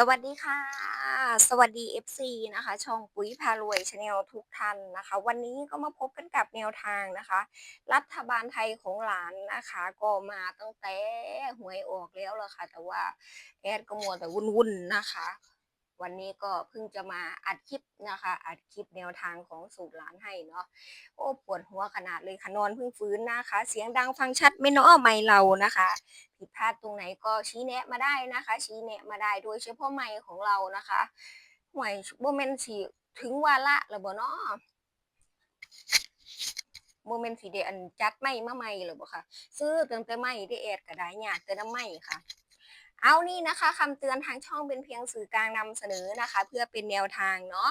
สวัสดีค่ะ สวัสดี FC นะคะ ช่องปุ๋ยพารวยชาแนลทุกท่านนะคะ วันนี้ก็มาพบกันกับแนวทางนะคะ รัฐบาลไทยของหลานนะคะ ก็มาตั้งแต่หวยออกแล้วล่ะค่ะ แต่ว่าแอดก็มัวแต่วุ่นๆนะคะ วันนี้ก็เพิ่งจะมาอัดคลิปนะคะ อัดคลิปแนวทางของสูตรหลานให้เนาะโอ้ปวดหัวขนาดเลยค่ะนอนเพิ่งฟื้นนะคะ เสียงดังฟังชัดไม่เนาะไม่เรานะคะ ผิดพลาดตรงไหนก็ชี้แนะมาได้นะคะ ชี้แนะมาได้โดยเฉพาะไมค์ของเรานะคะหวยโมเมนต์สีถึงวาระแล้วบ่เนาะโมเมนต์สีเดอันจัดไม่มาใหม่หรือบ่ค่ะ ซื้อเติมแต่ไม่ได้เอ็ดก็ได้ยากแต่น้ำไม่ค่ะเอานี่นะคะคำเตือนทางช่องเป็นเพียงสื่อกลางนำเสนอนะคะ เพื่อเป็นแนวทางเนาะ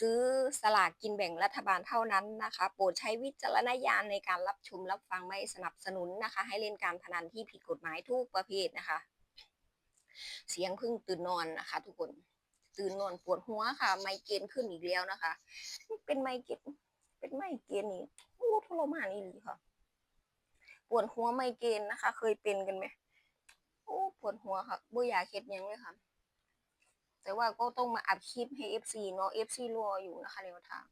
ซื้อสลากกินแบ่งรัฐบาลเท่านั้นนะคะ โปรดใช้วิจารณญาณในการรับชมรับฟังไม่สนับสนุนนะคะ ให้เล่นการพนันที่ผิดกฎหมายทุกประเภทนะคะ เสียงพิ่งตื่นนอนนะคะ ทุกคนตื่นนอนปวดหัวค่ะ ไมเกรนขึ้นอีกแล้วนะคะ เป็นไมเกรนเป็นไมเกรนนี่โอ้ทรมานอีหลีค่ะ ปวดหัวไมเกรนนะคะ เคยเป็นกันไหมโอ้ปวดหัวค่ะบ่อยากเฮ็ดยังเลยค่ะ แต่ว่าก็ต้องมาอัดคลิปให้ FC เนาะ FC รออยู่นะคะแนวทาง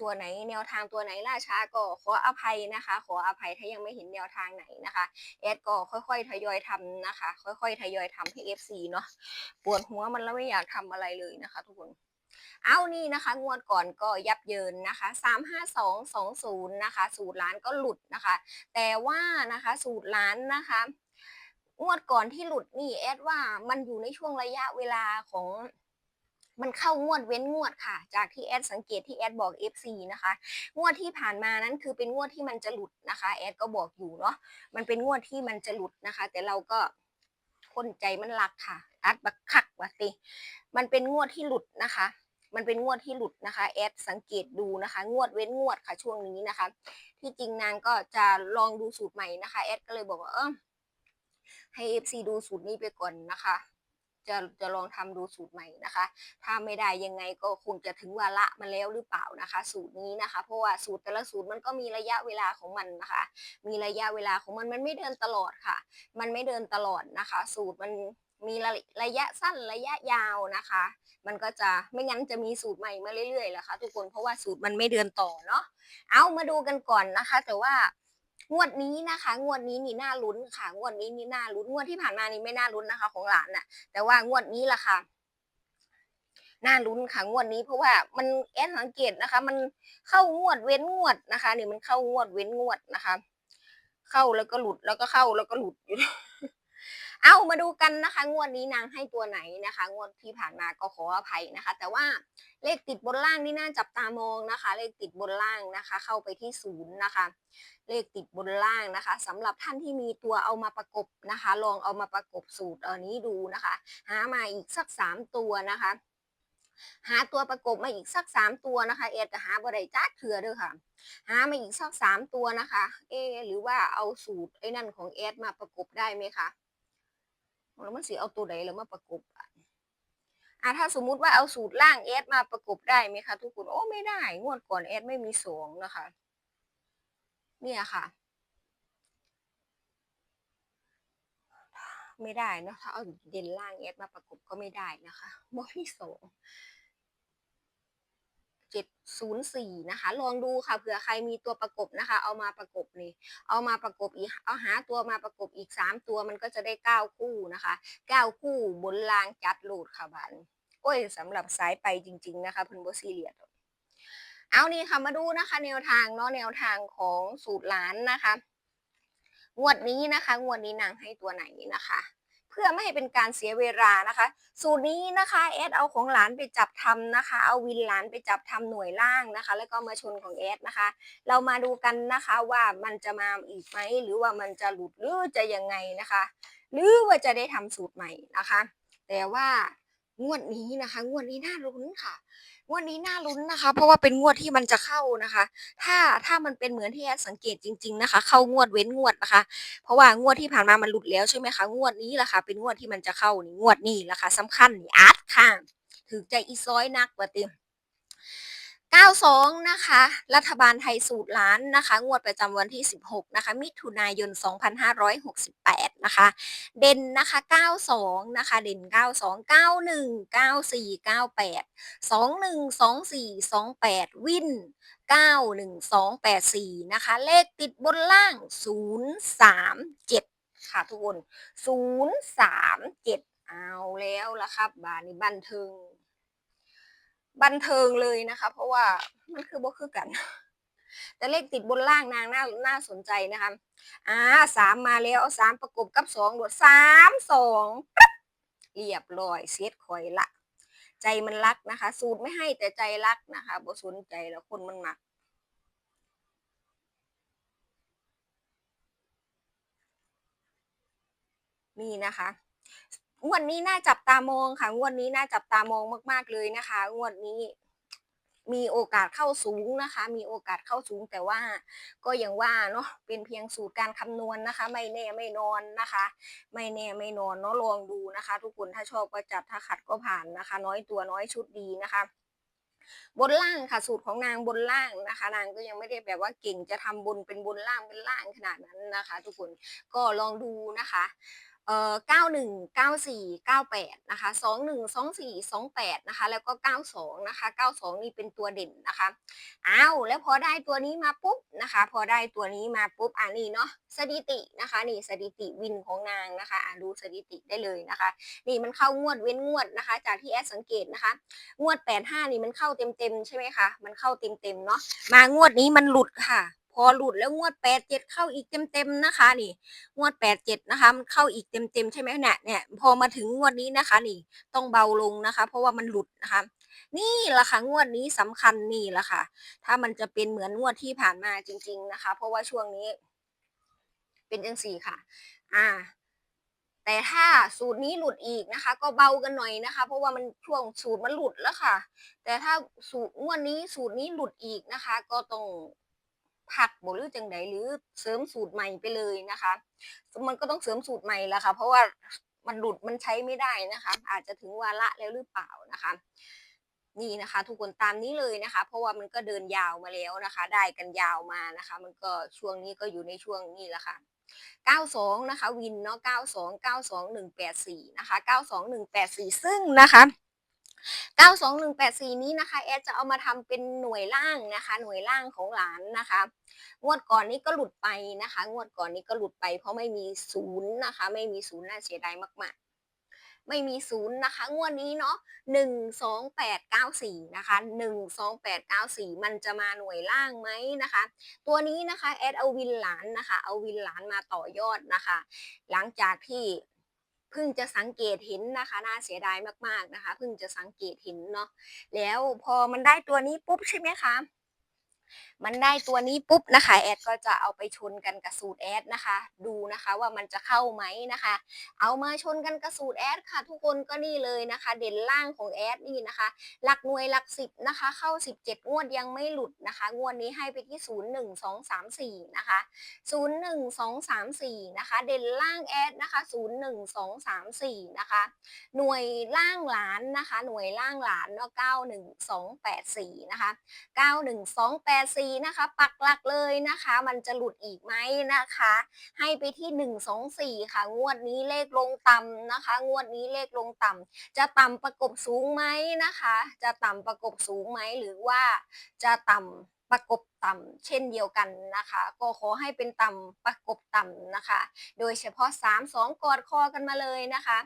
ตัวไหนแนวทางตัวไหนล่าช้าก็ขออภัยนะคะ ขออภัยถ้ายังไม่เห็นแนวทางไหนนะคะแอดก็ค่อยๆทยอยทำนะคะ ค่อยๆทยอยทำให้ FC เนาะปวดหัวมันแล้วไม่อยากทำอะไรเลยนะคะ ทุกคนเอานี่นะคะ งวดก่อนก็ยับเยินนะคะ 35220 นะคะ สูตรล้านก็หลุดนะคะ แต่ว่านะคะ สูตรล้านนะคะ งวดก่อนที่หลุดนี่แอดว่ามันอยู่ในช่วงระยะเวลาของ มันเข้างวดเว้นงวดค่ะ จากที่แอดสังเกตที่แอดบอก FC นะคะ งวดที่ผ่านมานั้นคือเป็นงวดที่มันจะหลุดนะคะแอดก็บอกอยู่เนาะมันเป็นงวดที่มันจะหลุดนะคะ แต่เราก็คนใจมันรักค่ะ อัดบักคักวะติมันเป็นงวดที่หลุดนะคะมันเป็นงวดที่หลุดนะคะแอดสังเกตดูนะคะ งวดเว้นงวดค่ะช่วงนี้นะคะ ที่จริงนางก็จะลองดูสูตรใหม่นะคะแอดก็เลยบอกว่าเออ ให้ FC ดูสูตรนี้ไปก่อนนะคะ จะจะลองทำดูสูตรใหม่นะคะ ถ้าไม่ได้ยังไงก็คงจะถึงวาระมันแล้วหรือเปล่านะคะ สูตรนี้นะคะ เพราะว่าสูตรแต่ละสูตรมันก็มีระยะเวลาของมันนะคะ มีระยะเวลาของมันมันไม่เดินตลอดค่ะ มันไม่เดินตลอดนะคะ สูตรมันมีระระยะสั้นระยะยาวนะคะ มันก็จะไม่งั้นจะมีสูตรใหม่มาเรื่อยๆแหละค่ะทุกคนเพราะว่าสูตรมันไม่เดินต่อเนาะเอามาดูกันก่อนนะคะ แต่ว่า งวดนี้นะคะ งวดนี้นี่น่าลุ้นค่ะ งวดนี้นี่น่าลุ้นงวดที่ผ่านมานี่ไม่น่าลุ้นนะคะ ของหลานน่ะ แต่ว่างวดนี้ล่ะค่ะน่าลุ้นค่ะงวดนี้เพราะว่ามันแอนสังเกตนะคะ มันเข้างวดเว้นงวดนะคะนี่มันเข้างวดเว้นงวดนะคะ เข้าแล้วก็หลุดแล้วก็เข้าแล้วก็หลุดอยู่เอามาดูกันนะคะ งวดนี้นางให้ตัวไหนนะคะ งวดที่ผ่านมาก็ขออภัยนะคะ แต่ว่าเลขติดบนล่างนี่น่าจับตามองนะคะ เลขติดบนล่างนะคะ เข้าไปที่ศูนย์นะคะ เลขติดบนล่างนะคะสำหรับท่านที่มีตัวเอามาประกบนะคะ ลองเอามาประกบสูตรอันนี้ดูนะคะ หามาอีกสักสามตัวนะคะ หาตัวประกบมาอีกสักสามตัวนะคะเอ็ดก็หาบ่ได้จ้าเถื่อด้อค่ะ หามาอีกสักสามตัวนะคะ เอหรือว่าเอาสูตรไอ้นั่นของเอ็ดมาประกบได้ไหมคะแล้วมันสิเอาตัวไหนแล้วมาประกบอะอะถ้าสมมุติว่าเอาสูตรล่างเอสมาประกบได้ไหมคะทุกคนโอ้ไม่ได้ งวดก่อนเอสไม่มีสองนะคะ เนี่ยค่ะ ไม่ได้นอะถ้าเอาเด่นล่างเอสมาประกบก็ไม่ได้นะคะบ่มีสองเจ็ดศูนย์สี่นะคะ ลองดูค่ะเผื่อใครมีตัวประกบนะคะ เอามาประกบนี่เอามาประกบอีกเอาหาตัวมาประกบอีกสามตัวมันก็จะได้เก้าคู่นะคะเก้าคู่บนรางจัดโหลดค่ะบันโอ้ยสำหรับสายไปจริง ๆ นะคะเพิ่อนบ่ซีเรียส เอานี่ค่ะมาดูนะคะแนวทางเนาะแนวทางของสูตรล้านนะคะงวดนี้นะคะงวดนี้นางให้ตัวไหนนะคะ เพื่อไม่ให้เป็นการเสียเวลานะคะ สูตรนี้นะคะแอดเอาของหลานไปจับทำนะคะ เอาวินหลานไปจับทำหน่วยล่างนะคะ แล้วก็มาชนของแอดนะคะ เรามาดูกันนะคะว่ามันจะมาอีกไหมหรือว่ามันจะหลุดหรือจะยังไงนะคะ หรือว่าจะได้ทำสูตรใหม่นะคะ แต่ว่า งวดนี้นะคะ งวดนี้น่าลุ้นค่ะ งวดนี้น่าลุ้นนะคะ เพราะว่าเป็นงวดที่มันจะเข้านะคะ ถ้าถ้ามันเป็นเหมือนที่แอดสังเกตจริง ๆนะคะ เข้างวดเว้นงวดนะคะ เพราะว่างวดที่ผ่านมามันหลุดแล้วใช่ไหมคะ งวดนี้แหละค่ะ เป็นงวดที่มันจะเข้านี่งวดนี้แหละค่ะสำคัญนี่อาร์ตค่ะถือใจอีซ้อยนักกว่าเติ92 นะคะ รัฐบาลไทยสูตรล้านนะคะ งวดประจำวันที่ 16 นะคะ มิถุนายน 2568 นะคะ เด่นนะคะ 92 นะคะ เด่น 92 91 94 98 21 24 28 วิน91284 นะคะ เลขติดบนล่าง 037 ค่ะทุกคน 037 เอาแล้วละครับบานนี้บันเทิง บันเทิงเลยนะคะ เพราะว่ามันคือบ่คือกัน แต่เลขติดบนล่างนางน่าน่าสนใจนะคะอ่าสามมาแล้วเอาสามประกบกับสองโดดสามสองปับเรียบร้อยเซตคอยละ ใจมันรักนะคะ สูตรไม่ให้แต่ใจรักนะคะบ่สนใจแล้วคนมันมักนี่นะคะงวดนี้น่าจับตามองค่ะงวดนี้น่าจับตามองมาก ๆ เลยนะคะงวดนี้ มีโอกาสเข้าสูงนะคะ มีโอกาสเข้าสูงแต่ว่าก็ยังว่าเนาะเป็นเพียงสูตรการคำนวณนะคะ ไม่แน่ไม่นอนนะคะ ไม่แน่ไม่นอนเนาะลองดูนะคะ ทุกคนถ้าชอบก็จัดถ้าขัดก็ผ่านนะคะ น้อยตัวน้อยชุดดีนะคะบนล่างค่ะสูตรของนางบนล่างนะคะ นางก็ยังไม่ได้แบบว่าเก่งจะทำบนเป็นบนล่างเป็นล่างขนาดนั้นนะคะ ทุกคนก็ลองดูนะคะ เอ่อ91 94 98นะคะ21 24 28นะคะแล้วก็ 92นะคะ92 นี่เป็นตัวเด่นนะคะอ้าวแล้วพอได้ตัวนี้มาปุ๊บนะคะพอได้ตัวนี้มาปุ๊บอ่านี่เนาะสถิตินะคะนี่สถิติวินของนางนะคะอ่าดูสถิติได้เลยนะคะ นี่มันเข้างวดเว้นงวดนะคะ จากที่แอดสังเกตนะคะ งวด 85 นี่มันเข้าเต็มๆใช่ไหมคะมันเข้าเต็มๆเนาะมางวดนี้มันหลุดค่ะ พอหลุดแล้วงวด87เข้าอีกเต็มๆนะคะนี่ งวด87นะคะมันเข้าอีกเต็มๆใช่ไหมเนี่ยเนี่ยพอมาถึงงวดนี้นะคะ นี่ต้องเบาลงนะคะ เพราะว่ามันหลุดนะคะ นี่ละค่ะงวดนี้สำคัญนี่แหละค่ะ ถ้ามันจะเป็นเหมือนงวดที่ผ่านมาจริง ๆนะคะ เพราะว่าช่วงนี้ เป็นจังสี่ค่ะ อ่าแต่ถ้าสูตรนี้หลุดอีกนะคะ ก็เบากันหน่อยนะคะ เพราะว่ามันช่วงสูตรมันหลุดแล้วค่ะ แต่ถ้าสูตรงวดนี้สูตรนี้หลุดอีกนะคะ ก็ต้อง ผักบหรือจังไดหรือเสริมสูตรใหม่ไปเลยนะคะ มันก็ต้องเสริมสูตรใหม่แล้วค่ะ เพราะว่ามันหลุดมันใช้ไม่ได้นะคะ อาจจะถึงวาระแล้วหรือเปล่านะคะนี่นะคะทุกคนตามนี้เลยนะคะ เพราะว่ามันก็เดินยาวมาแล้วนะคะ ได้กันยาวมานะคะ มันก็ช่วงนี้ก็อยู่ในช่วงนี้แหละค่ะ 92 นะคะ วินเนาะ92 92 184 นะคะ 92 184 ซึ่งนะคะ 92184 นี้นะคะแอดจะเอามาทำเป็นหน่วยล่างนะคะ หน่วยล่างของหลานนะคะ งวดก่อนนี้ก็หลุดไปนะคะ งวดก่อนนี้ก็หลุดไป เพราะไม่มีศูนย์นะคะ ไม่มีศูนย์น่าเสียดายมาก ๆ ไม่มีศูนย์นะคะ งวดนี้เนาะหนึ่งสองแปดเก้าสี่นะคะหนึ่งสองแปดเก้าสี่มันจะมาหน่วยล่างไหมนะคะ ตัวนี้นะคะแอดเอาวินหลานนะคะ เอาวินหลานมาต่อยอดนะคะ หลังจากที่ เพิ่งจะสังเกตเห็นนะคะน่าเสียดายมากๆนะคะเพิ่งจะสังเกตเห็นเนาะแล้วพอมันได้ตัวนี้ปุ๊บใช่ไหมคะ มันได้ตัวนี้ปุ๊บนะคะแอดก็จะเอาไปชนกันกับสูตรแอดนะคะ ดูนะคะว่ามันจะเข้าไหมนะคะ เอามาชนกันกับสูตรแอดค่ะ ทุกคนก็นี่เลยนะคะ เด่นล่างของแอดนี่นะคะ หลักหน่วยหลักสิบนะคะ เข้า 17 งวดยังไม่หลุดนะคะ งวดนี้ให้ไปที่ 0 1 2 3 4 นะคะ 0 1 2 3 4 นะคะ เด่นล่างแอดนะคะ 0 1 2 3 4 นะคะ หน่วยล่างหลานนะคะ หน่วยล่างหลานเนาะ9 1 2 8 4 นะคะ 9 1 2 8 4นะคะ ปักหลักเลยนะคะ มันจะหลุดอีกไหมนะคะ ให้ไปที่ 1 2 4 ค่ะ งวดนี้เลขลงต่ำนะคะ งวดนี้เลขลงต่ำจะต่ำประกบสูงไหมนะคะ จะต่ำประกบสูงไหมหรือว่าจะต่ำประกบต่ำเช่นเดียวกันนะคะ ก็ขอให้เป็นต่ำประกบต่ำนะคะ โดยเฉพาะ 3 2 กอดคอกันมาเลยนะคะ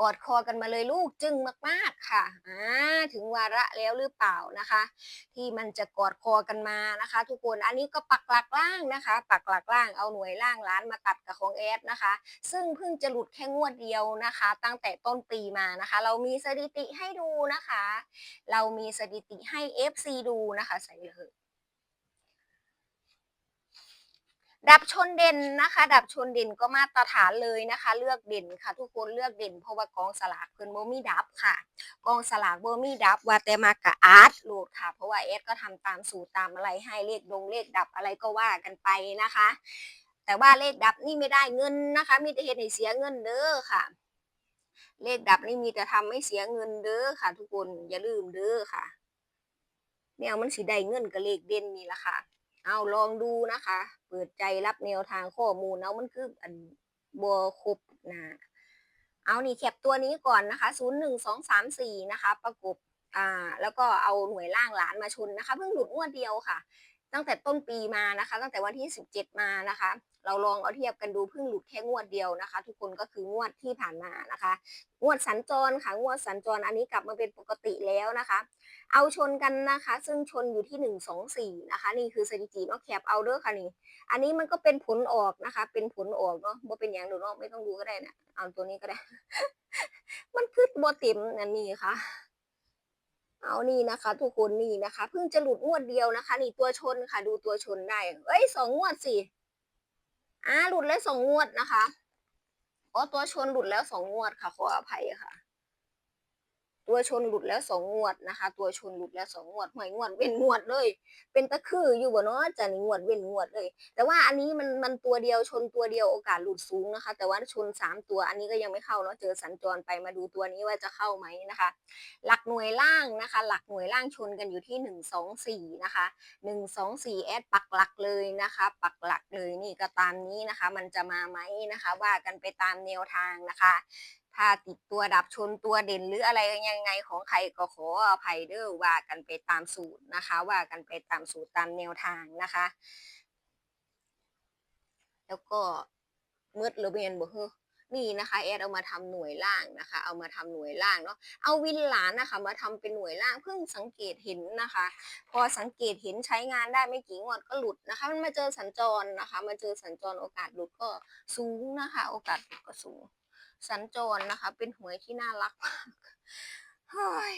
กอดคอกันมาเลยลูกจึงมาก ๆค่ะอ่าถึงวาระแล้วหรือเปล่านะคะ ที่มันจะกอดคอกันมานะคะ ทุกคนอันนี้ก็ปักหลักล่างนะคะ ปักหลักล่างเอาหน่วยล่างล้านมาตัดกับของแอดนะคะ ซึ่งเพิ่งจะหลุดแค่งวดเดียวนะคะ ตั้งแต่ต้นปีมานะคะ เรามีสถิติให้ดูนะคะ เรามีสถิติให้ FC ดูนะคะใส่เลย ดับชนเด่นนะคะ ดับชนเด่นก็มาตรฐานเลยนะคะ เลือกเด่นค่ะ ทุกคนเลือกเด่นเพราะว่ากองสลากเพิ่นโบมีดับค่ะกองสลากโบมีดับว่าแต่มากะอาร์ตโหลดค่ะ เพราะว่าเอสก็ทำตามสูตรตามอะไรให้เลขดงเลขดับอะไรก็ว่ากันไปนะคะ แต่ว่าเลขดับนี่ไม่ได้เงินนะคะ มีแต่เหตุให้เสียเงินเด้อค่ะ เลขดับนี่มีแต่ทำให้เสียเงินเด้อค่ะ ทุกคนอย่าลืมเด้อค่ะแนวมันสีได้เงินกับเลขเด่นนี่ละค่ะ เอาลองดูนะคะ ปิดใจรับแนวทางข้อมูลเอามันคืออันบัวคุบนะเอานี่แคปตัวนี้ก่อนนะคะ0 1 2 3 4นะคะ ประกบอ่าแล้วก็เอาหน่วยล่างหลานมาชนนะคะ เพิ่งหลุดงวดเดียวค่ะ ตั้งแต่ต้นปีมานะคะ ตั้งแต่วันที่ 17 มานะคะ เราลองเอาเทียบกันดูเพิ่งหลุดแค่งวดเดียวนะคะ ทุกคนก็คืองวดที่ผ่านมานะคะ งวดสัญจรค่ะงวดสัญจรอันนี้กลับมาเป็นปกติแล้วนะคะ เอาชนกันนะคะ ซึ่งชนอยู่ที่หนึ่งสองสี่นะคะ นี่คือสถิติเนาะแคปเอาเด้อค่ะนี่อันนี้มันก็เป็นผลออกนะคะ เป็นผลออกเนาะบ่เป็นอย่างเดูเนาะไม่ต้องดูก็ได้นะเอาตัวนี้ก็ได้ มันคือบ่เต็มอันนี้ค่ะ เอานี่นะคะ ทุกคนนี่นะคะ เพิ่งจะหลุดงวดเดียวนะคะ นี่ตัวชนค่ะ ดูตัวชนได้ เอ้ยสองงวดสิอ่าหลุดแล้วสองงวดนะคะอ๋อตัวชนหลุดแล้วสองงวดค่ะ ขออภัยค่ะ ตัวชนหลุดแล้วสองงวดนะคะ ตัวชนหลุดแล้วสองงวดหวยงวดเว้นงวดเลย เป็นตะคืออยู่บ่เนาะจะนี่งวดเว้นงวดเลย แต่ว่าอันนี้มันมันตัวเดียวชนตัวเดียวโอกาสหลุดสูงนะคะ แต่ว่าชนสามตัวอันนี้ก็ยังไม่เข้าเนาะเจอสัญจรไปมาดูตัวนี้ว่าจะเข้าไหมนะคะ หลักหน่วยล่างนะคะ หลักหน่วยล่างชนกันอยู่ที่หนึ่งสองสี่นะคะหนึ่งสองสี่แอดปักหลักเลยนะคะ ปักหลักเลยนี่ก็ตามนี้นะคะ มันจะมาไหมนะคะ ว่ากันไปตามแนวทางนะคะ ถ้าติดตัวดับชนตัวเด่นหรืออะไรยังไงของใครก็ขออภัยเด้อว่ากันไปตามสูตรนะคะ ว่ากันไปตามสูตรตามแนวทางนะคะ แล้วก็มืดหรือเบียนบ่เฮ้อนี่นะคะแอดเอามาทำหน่วยล่างนะคะ เอามาทำหน่วยล่างเนาะเอาวินหลานนะคะ มาทำเป็นหน่วยล่างเพิ่งสังเกตเห็นนะคะ พอสังเกตเห็นใช้งานได้ไม่กี่งวดก็หลุดนะคะ มันมาเจอสัญจรนะคะ มาเจอสัญจรโอกาสหลุดก็สูงนะคะ โอกาสหลุดก็สูง สัญจรนะคะ เป็นหวยที่น่ารักมาก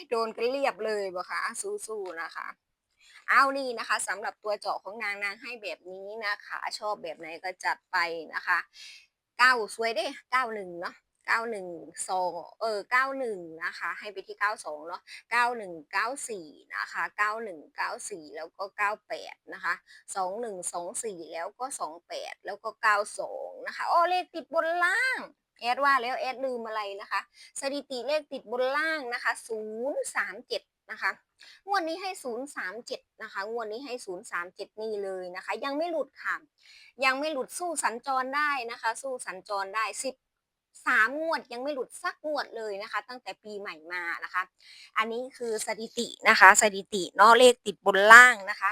โดนกันเรียบเลยบ่คะสู้ๆนะคะ เอานี่นะคะสำหรับตัวเจาะของนางนางให้แบบนี้นะคะ ชอบแบบไหนก็จัดไปนะคะเก้าสวยเด้เก้าหนึ่งเนาะเก้าหนึ่งสองเออเก้าหนึ่งนะคะ ให้ไปที่เก้าสองเนาะเก้าหนึ่งเก้าสี่นะคะเก้าหนึ่งเก้าสี่แล้วก็เก้าแปดนะคะสองหนึ่งสองสี่แล้วก็สองแปดแล้วก็เก้าสองนะคะอ้อเลขติดบนล่าง แอดว่าแล้วแอดลืมอะไรนะคะ สถิติเลขติดบนล่างนะคะศูนย์สามเจ็ดนะคะ งวดนี้ให้ศูนย์สามเจ็ดนะคะ งวดนี้ให้ศูนย์สามเจ็ดนี่เลยนะคะ ยังไม่หลุดค่ะ ยังไม่หลุดสู้สัญจรได้นะคะ สู้สัญจรได้สิบสามงวดยังไม่หลุดสักงวดเลยนะคะ ตั้งแต่ปีใหม่มานะคะ อันนี้คือสถิตินะคะ สถิติเนาะเลขติดบนล่างนะคะ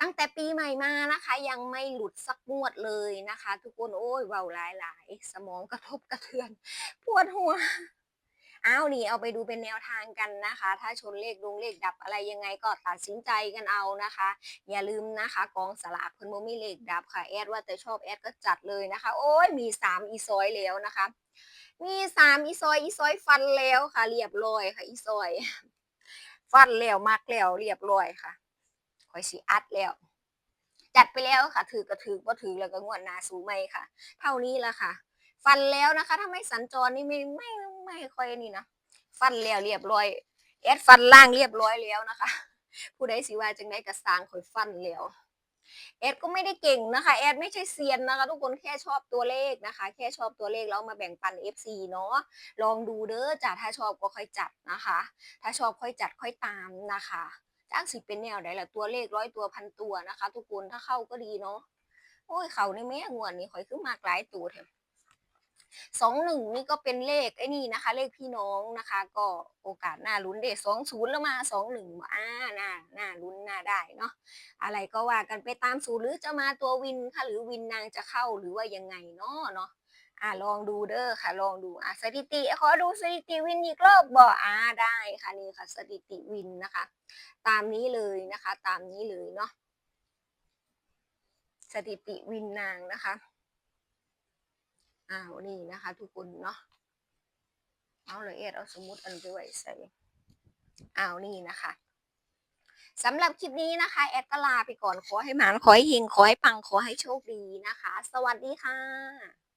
ตั้งแต่ปีใหม่มานะคะ ยังไม่หลุดสักงวดเลยนะคะ ทุกคนโอ้ยเบาหลายหลายๆสมองกระทบกระเทือนปวดหัวอ้าวนี่เอาไปดูเป็นแนวทางกันนะคะ ถ้าชนเลขดงเลขดับอะไรยังไงก็ตัดสินใจกันเอานะคะ อย่าลืมนะคะกองสลากเพิ่นบ่มีเลขดับค่ะแอดว่าแต่ชอบแอดก็จัดเลยนะคะ โอ้ยมีสามอีซอยแล้วนะคะ มีสามอีซอยอีซอยฟันแล้วค่ะ เรียบร้อยค่ะอีซอย ฟันแล้วมักแล้วเรียบร้อยค่ะ คอยสิอัดแล้ว จัดไปแล้วค่ะ ถือกระถือว่าถือแล้วก็งวดนาสูไม่ค่ะ เท่านี้ละค่ะ ฟันแล้วนะคะ ถ้าไม่สัญจรนี่ไม่ไม่ไม่ค่อยนี่นะฟันแล้วเรียบร้อยแอดฟันล่างเรียบร้อยแล้วนะคะ ผู้ใดสิว่าจังไดกระสร้างข่อยฟันแล้วแอดก็ไม่ได้เก่งนะคะแอดไม่ใช่เซียนนะคะ ทุกคนแค่ชอบตัวเลขนะคะ แค่ชอบตัวเลขแล้วมาแบ่งปัน FC เนาะลองดูเด้อจ้ะถ้าชอบก็ค่อยจัดนะคะ ถ้าชอบค่อยจัดค่อยตามนะคะ จ้างสิเป็นแนวไหนล่ะตัวเลขร้อยตัวพันตัวนะคะ ทุกคนถ้าเข้าก็ดีเนาะโอ้ยเขาในแม่งวนนี่ข่อยคือมากหลายตัวแถมสองหนึ่งนี่ก็เป็นเลขไอ้นี่นะคะ เลขพี่น้องนะคะ ก็โอกาสหน่าลุ้นเด็สองศูนย์แล้วมาสองหนึ่งอ่าน่าหน่าลุ้นน่าได้เนาะอะไรก็ว่ากันไปตามสูตรหรือจะมาตัววินค่ะหรือวินนางจะเข้าหรือว่ายังไงเนาะเนาะ อ่าลองดูเด้อค่ะ ลองดูอ่าสถิติขอดูสถิติวินอีกรอบบ่อ่าได้ค่ะนี่ค่ะสถิติวินนะคะ ตามนี้เลยนะคะ ตามนี้เลยเนาะสถิติวินนางนะคะอ้าวนี่นะคะ ทุกคนเนาะเอาเลยเอ็ดเอาสมมติอันไปไว้ใส่อ้าวนี่นะคะสำหรับคลิปนี้นะคะ แอดก็ลาไปก่อนขอให้หมานขอให้เฮงขอให้ปังขอให้โชคดีนะคะ สวัสดีค่ะ